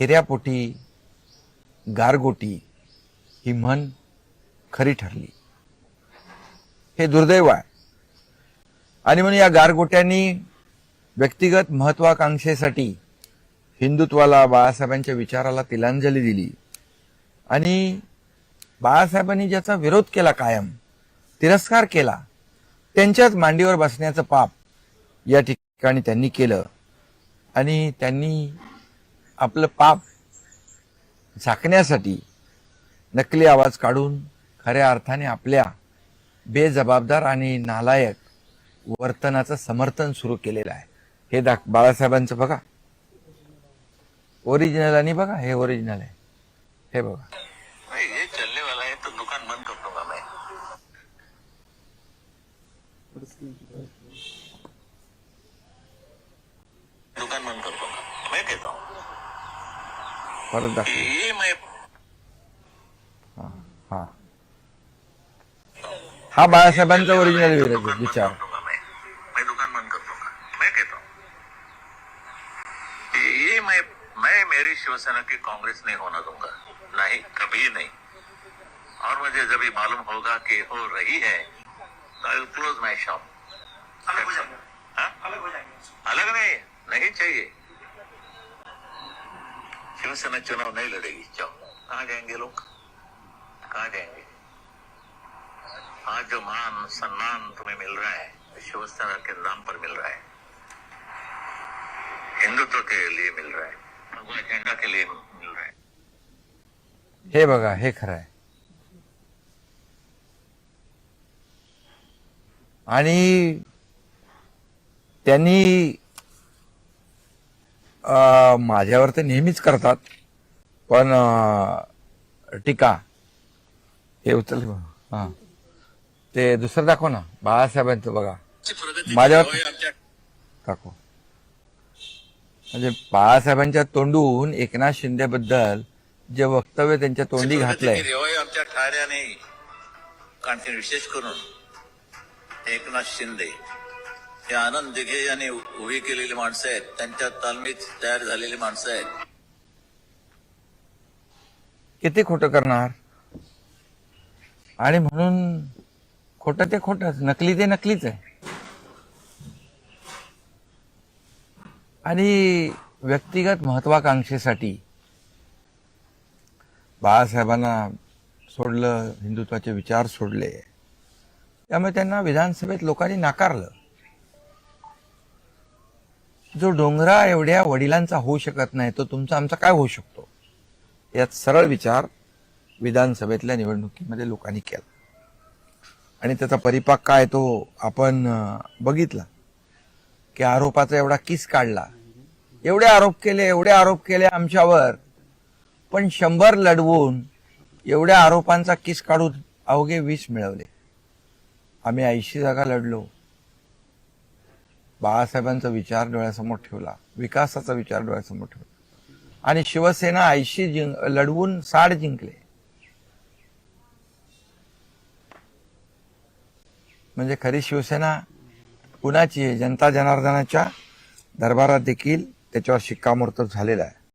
हिऱ्यापोटी गारगोटी ही म्हण खरी ठरली. हे दुर्दैव आहे. आणि म्हणून या गारगोट्यांनी व्यक्तिगत महत्वाकांक्षेसाठी हिंदुत्वाला बाळासाहेबांच्या विचाराला तिलांजली दिली. आणि बाळासाहेबांनी ज्याचा विरोध केला कायम तिरस्कार केला त्यांच्याच मांडीवर बसण्याचं पाप या ठिकाणी त्यांनी केलं. आणि त्यांनी आपलं पाप झाकण्यासाठी नकली आवाज काढून खऱ्या अर्थाने आपल्या बेजबाबदार आणि नालायक वर्तनाचं समर्थन सुरू केलेलं आहे. हे दाख बाळासाहेबांचं बघा. ओरिजिनल आणि बघा हे ओरिजिनल आहे. हे बघा. चलने वाला दुकान बंद कर परत दाखव ये मैं हा। हा बाळासाहेबांचा ओरिजिनल विचार मैं मैं बंद कर दूँगा मैं कहता हूँ ये मैं मैं मेरी शिवसेना की कांग्रेस नहीं होना दूँगा। नहीं कभी नहीं। और मुझे जब ये मालूम होगा कि हो रही है तो आई क्लोज माई शॉप अलग हो जाएँगे। अलग नहीं नहीं चाहिए। शिवसेना चुनाव नहीं लड़ेगी जाओ कहाँ जाएंगे लोग कहाँ जाएंगे आज जो मान सम्मान तुम्हें मिल रहा है शिवसेना के नाम पर मिल रहा है हिंदुत्व के लिए मिल रहा है भगवा झंडा के लिए मिल रहा है हे बघा हे खरं आहे आणि त्यांनी माझ्यावर ते नेहमीच करतात. पण टीका. हे उचल हा. ते दुसरं दाखव ना. बाळासाहेबांचं बघा. माझ्यावर दाखव. म्हणजे बाळासाहेबांच्या तोंडून एकनाथ शिंदेबद्दल जे वक्तव्य त्यांच्या तोंडी घातलंय. आमच्या ठाण्याने. कारण विशेष करून एकनाथ शिंदे. हे आनंद दिघे यांनी उभी केलेली माणसं आहेत. त्यांच्या तालमीत तयार झालेली माणसं आहेत. किती खोटं करणार? आणि म्हणून खोटं ते खोटंच नकली ते नकलीच आहे. आणि व्यक्तिगत महत्वाकांक्षेसाठी बाळासाहेबांना सोडलं हिंदुत्वाचे विचार सोडले. त्यामुळे त्यांना विधानसभेत लोकांनी नाकारलं. जो डोंगरा एवढ्या वडिलांचा होऊ शकत नाही तो तुमचा आमचा काय होऊ शकतो? यात सरळ विचार विधानसभेतल्या निवडणुकीमध्ये लोकांनी केला. आणि त्याचा परिपाक काय तो आपण बघितला. की आरोपाचा एवढा किस काढला. एवढे आरोप केले एवढे आरोप केले आमच्यावर. पण शंभर लढवून एवढ्या आरोपांचा किस काढून अवघे वीस मिळवले. आम्ही ऐंशी जागा लढलो. बाळासाहेबांचा विचार डोळ्यासमोर ठेवला. विकासाचा विचार डोळ्यासमोर ठेवला. आणि शिवसेना ऐंशी जिंक लढवून साठ जिंकले. म्हणजे खरी शिवसेना कुणाची आहे? जनता जनार्दनाच्या दरबारात देखील त्याच्यावर शिक्कामोर्तब झालेला आहे.